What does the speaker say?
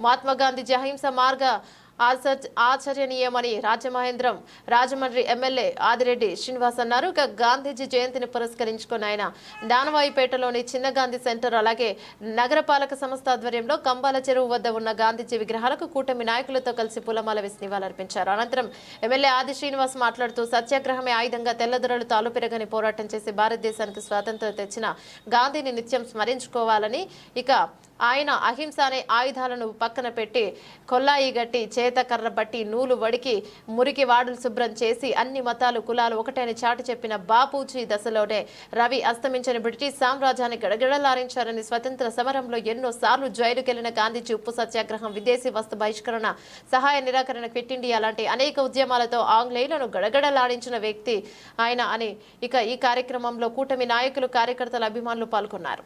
మహాత్మా గాంధీ అహింస మార్గ ఆచర్- ఆచరణీయమని రాజమహేంద్రం రాజమండ్రి ఎమ్మెల్యే ఆదిరెడ్డి శ్రీనివాస్ అన్నారు. ఇక గాంధీజీ జయంతిని పురస్కరించుకుని ఆయన దానవాయిపేటలోని చిన్న గాంధీ సెంటర్ అలాగే నగరపాలక సంస్థ ఆధ్వర్యంలో కంబాల చెరువు వద్ద ఉన్న గాంధీజీ విగ్రహాలకు కూటమి నాయకులతో కలిసి పూలమాల వేసి నివాళులర్పించారు. అనంతరం ఎమ్మెల్యే ఆది శ్రీనివాస్ మాట్లాడుతూ సత్యాగ్రహమే ఆయుధంగా తెల్లదొరలు తాలుపెరగని పోరాటం చేసి భారతదేశానికి స్వాతంత్రం తెచ్చిన గాంధీని నిత్యం స్మరించుకోవాలని ఇక ఆయన అహింస అనే ఆయుధాలను పక్కన పెట్టి కొల్లాయి గట్టి చేతకర్ర బట్టి నూలు వడికి మురికి వాడులు శుభ్రం చేసి అన్ని మతాలు కులాలు ఒకటైన చాటి చెప్పిన బాపూజీ దశలోనే రవి అస్తమించిన బ్రిటిష్ సామ్రాజ్యాన్ని గడగడలారించారని స్వతంత్ర సమరంలో ఎన్నో సార్లు జైలుకెళ్ళిన గాంధీజీ ఉప్పు సత్యాగ్రహం విదేశీ వస్తు బహిష్కరణ సహాయ నిరాకరణ క్విట్ ఇండియా లాంటి అనేక ఉద్యమాలతో ఆంగ్లేయులను గడగడలాడించిన వ్యక్తి ఆయన అని. ఇక ఈ కార్యక్రమంలో కూటమి నాయకులు కార్యకర్తల అభిమానులు పాల్గొన్నారు.